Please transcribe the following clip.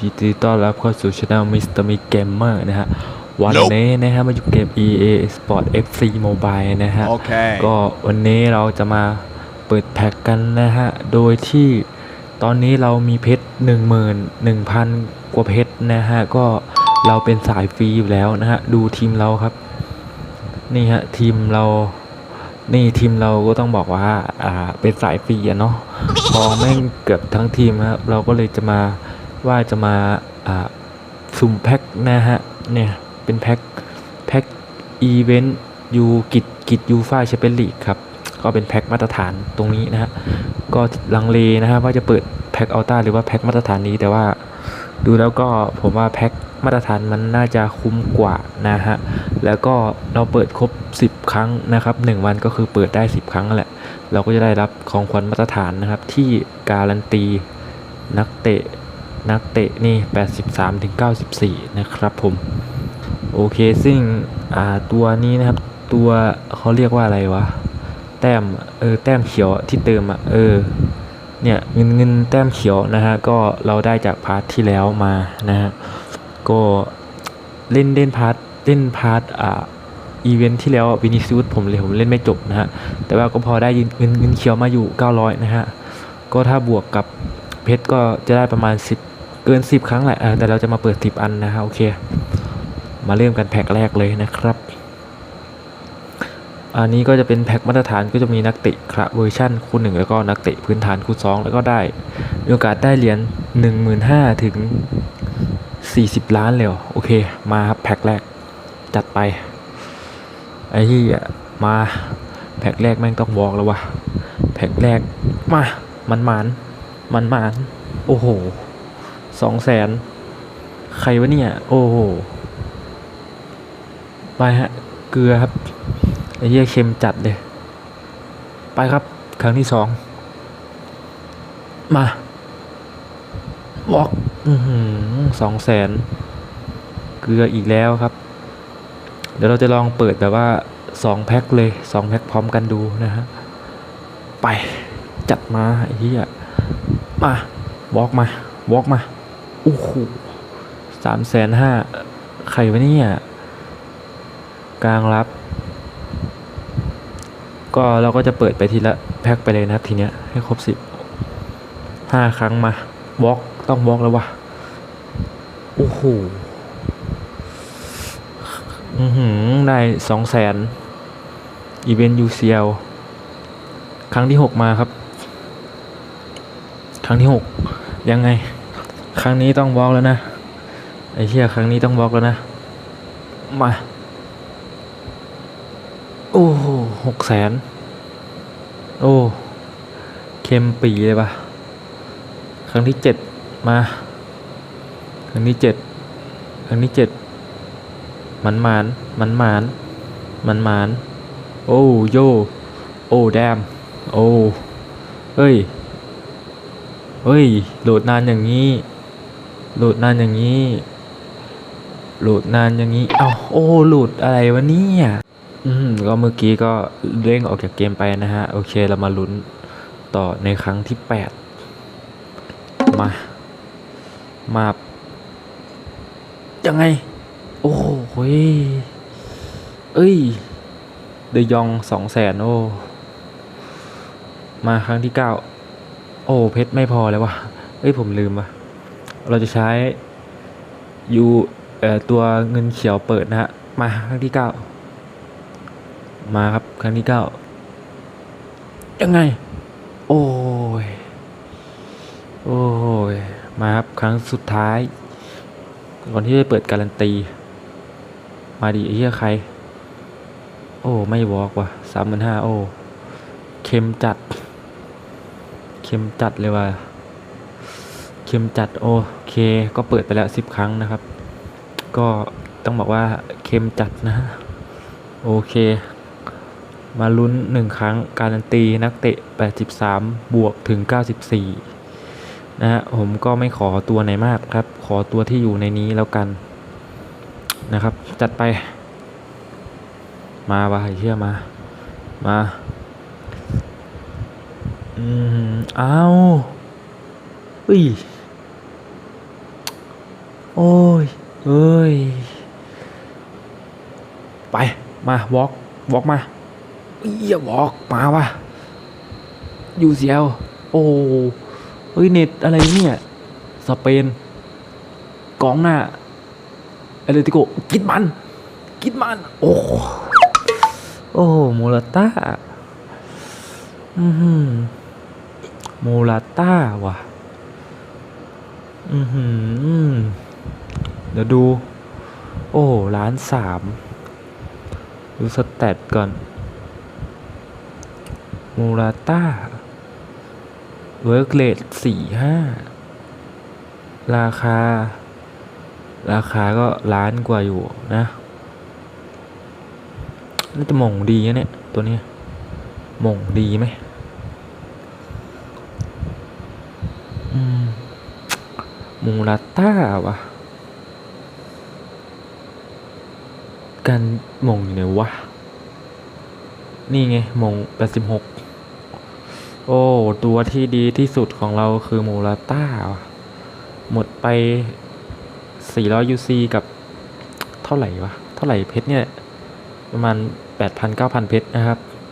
ยินดีต้อนรับเข้าสู่ช anel Mr. m i Gamer นะฮะ วันนี้นะฮะมาอยู่เกม EA Sport FC Mobile นะฮะ Okay. ก็วันนี้เราจะมาเปิดแพ็กกันนะฮะ โดยที่ตอนนี้เรามีเพชร1 1 0 0 0 กว่าเพชรนะฮะ ก็เราเป็นสายฟรีอยู่แล้วนะฮะ ดูทีมเราครับ นี่ฮะ ทีมเรานี่ทีมเราก็ต้องบอกว่า อ่า เป็นสายฟรีอะเนาะพอแม่งเกือบทั้งทีมครับ เราก็เลยจะมา ว่าจะมาสุ่มแพ็คนะฮะเนี่ยเป็นแพ็คแพ็คอีเวนต์ยูกิจกิจยูฟ่าแชมเปี้ยนลีกครับก็เป็นแพ็คมาตรฐานตรงนี้นะฮะก็ลังเลนะฮะว่าจะเปิดแพ็คอัลต้าหรือว่าแพ็คมาตรฐานนี้แต่ว่าดูแล้วก็ผมว่าแพ็คมาตรฐานมันน่าจะคุ้มกว่านะฮะ แล้วก็เราเปิดครบ 10 ครั้งนะครับ 1 วันก็คือเปิดได้ 10 ครั้งแหละ เราก็จะได้รับของขวัญมาตรฐานนะครับที่การันตีนักเตะ นักเตะนี่ 83ถึง94 นะครับผม โอเคซึ่งอ่าตัวนี้นะครับตัวเขาเรียกว่าอะไรวะ แต้มเออแต้มเขียวที่เติมอะเออเนี่ยเงินเงินแต้มเขียวนะฮะก็เราได้จากพาร์ทที่แล้วมานะฮะก็เล่นเล่นพาร์ทเล่นพาร์ทอ่าอีเวนท์ที่แล้ววินิซูสผมเลยผมเล่นไม่จบนะฮะแต่ว่าก็พอได้เงินเงินเขียวมาอยู่ 900 นะฮะก็ถ้าบวกกับเพชรก็จะได้ประมาณ 10 เกิน 10 ครั้งแหละแต่เราจะมาเปิด 10 อันนะฮะโอเค มาเริ่มกันแพ็คแรกเลยนะครับ อันนี้ก็จะเป็นแพ็คมาตรฐานก็จะมีนักเตะคระเวอร์ชั่นคูณหนึ่งแล้วก็นักเตะพื้นฐานคูณสองแล้วก็ได้มีโอกาสได้เหรียญ15,000ถึง 40 ล้านเลยโอเค มาครับแพ็คแรกจัดไปไอ้ที่มาแพ็คแรกแม่งต้องบอกแล้ววะแพ็คแรกมามันหมานมันหมานโอ้โห สองแสนใครวะเนี่ย โอ้โห ไปฮะ เกลือครับไอ้เหี้ยเค็มจัดเลย ไปครับ ครั้งที่สอง มาบอกอือหือสองแสนเกลืออีกแล้วครับ เดี๋ยวเราจะลองเปิดแบบว่าสองแพ็คเลยสองแพ็คพร้อมกันดูนะฮะ ไปจัดมาไอ้เหี้ยมาบอกมาบอกมา โอ้โหสามแสนห้าใครวะเนี่ยกลางรับ ก็เราก็จะเปิดไปทีละแพ็คไปเลยนะครับทีเนี้ยให้ครบสิบห้าครั้งมาบล็อกต้องบล็อกแล้ววะโอ้โหอือหือได้สองแสนอีเวนต์ยูซีลครั้งที่หกมาครับ ครั้งที่หกยังไง ครั้งนี้ต้องบล็อกแล้วนะ ไอ้เชี่ยครั้งนี้ต้องบล็อกแล้วนะ มา โอ้โหหกแสน โอ้เค็มปีเลยปะครั้งที่เจ็ดมา ครั้งที่เจ็ดครั้งที่เจ็ดมันมานมันมานมันมานโอ้โยโอ้แดมโอ้เฮ้ยเฮ้ยโหลดนานอย่างนี้ หลุดนานอย่างนี้ หลุดนานอย่างนี้ เอ้าโอ้หลุดอะไรวะเนี่ยอืมก็เมื่อกี้ก็เด้งออกจากเกมไปนะฮะ โอเคเรามาลุ้นต่อในครั้งที่แปดมา มายังไง โอ้โหเฮ้ยเอ้ยเดยองสองแสนโอ้ มาครั้งที่เก้าโอ้ เพชรไม่พอเลยวะเอ้ยผมลืมว่ะ เราจะใช้ยูเอ่อตัวเงินเขียวเปิดนะฮะ มาครั้งที่เก้ามาครับครั้งที่เก้ายังไง โอ้ย โอ้ย มาครับครั้งสุดท้าย ก่อนที่จะเปิดการันตี มาดิเหี้ยใคร โอ้ ไม่บอกว่ะสามหมื่นห้าโอ้ เค็มจัด เค็มจัดเลยว่ะ เค็มจัดโอเค ก็เปิดไปแล้วสิบครั้งนะครับ ก็ต้องบอกว่าเค็มจัดนะ โอเค มาลุ้นหนึ่งครั้งการันตีนักเตะ 83 บวกถึง 94 นะฮะผมก็ไม่ขอตัวไหนมากครับ ขอตัวที่อยู่ในนี้แล้วกันนะครับ จัดไป มาวะไอ้เชื่อมา มาอืมอ้าวอุ้ย โอ้ย เอ้ย ไป มาวอล์กวอล์กมาเอียวอล์กมาวะยูเซียวโอ้เฮ้ยเน็ตอะไรเนี่ย สเปนกองหน้าเอเลติโกกิดมัน กิดมัน โอ้โอ้โมราต้าอือหือโมราต้าว่ะ อือหือ เดี๋ยวดู โอ้ล้านสามดูสแตทก่อน มูราต้า เวิร์กเลทสี่ห้า ราคา ราคาก็ล้านกว่าอยู่นะน่าจะม่งดีนะเนี่ย ตัวนี้ม่งดีไหมมมูราต้าวะ การมงอยู่ไหนวะ นี่ไงมงแปดสิบหกโอ้ ตัวที่ดีที่สุดของเราคือมูราต้าวะหมดไป 400 UC กับเท่าไหร่วะ เท่าไหร่เพชรเนี่ย ประมาณ 8,000 9,000 เพชรนะครับ